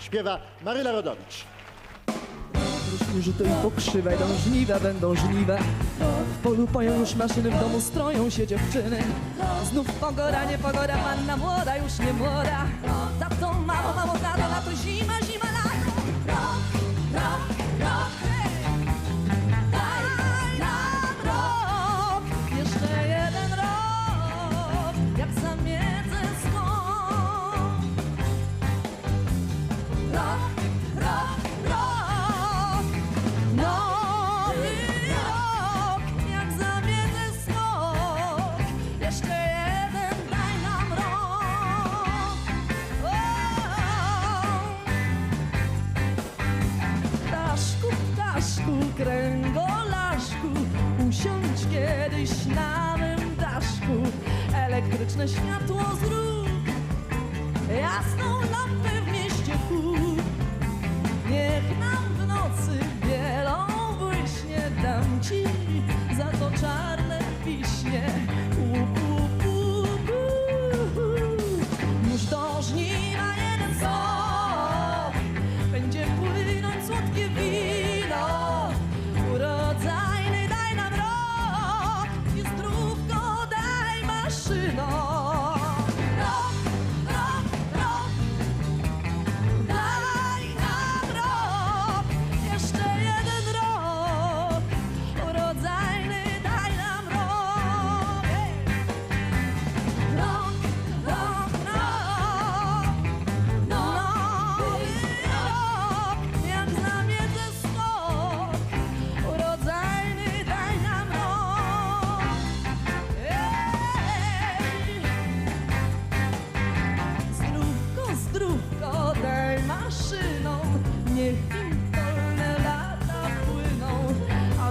Śpiewa Maryla Rodowicz. Już to i pokrzywe, idą żniwe, będą żniwe. W polu poją już maszyny, w domu stroją się dziewczyny. Znów pogoda, nie pogoda, panna młoda, już nie młoda. Tato, mamo, mamo, tato, lato, zima, zima, kiedyś na mym daszku Elektryczne światło zrób Jasną lampę w mieście kup Niech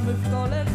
w kole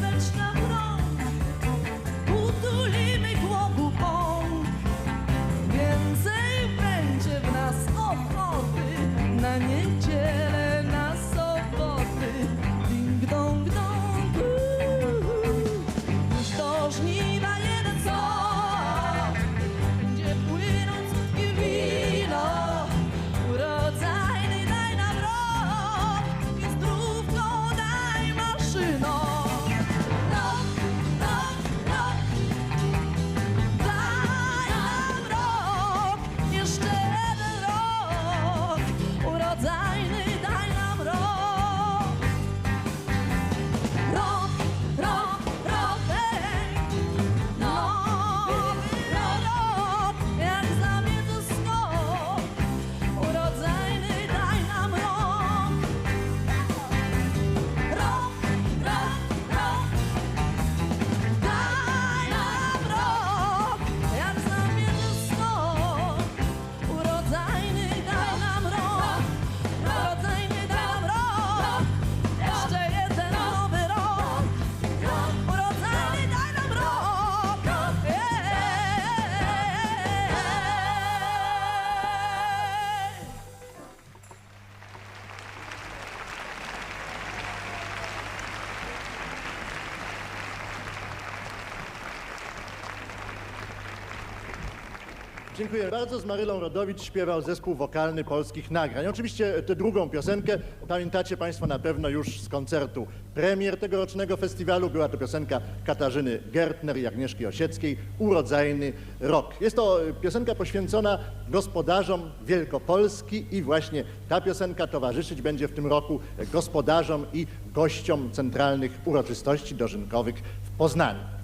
Dziękuję bardzo. Z Marylą Rodowicz śpiewał zespół wokalny polskich nagrań. Oczywiście tę drugą piosenkę pamiętacie Państwo na pewno już z koncertu premier tegorocznego festiwalu. Była to piosenka Katarzyny Gertner i Agnieszki Osieckiej Urodzajny Rok. Jest to piosenka poświęcona gospodarzom Wielkopolski i właśnie ta piosenka towarzyszyć będzie w tym roku gospodarzom i gościom centralnych uroczystości dożynkowych w Poznaniu.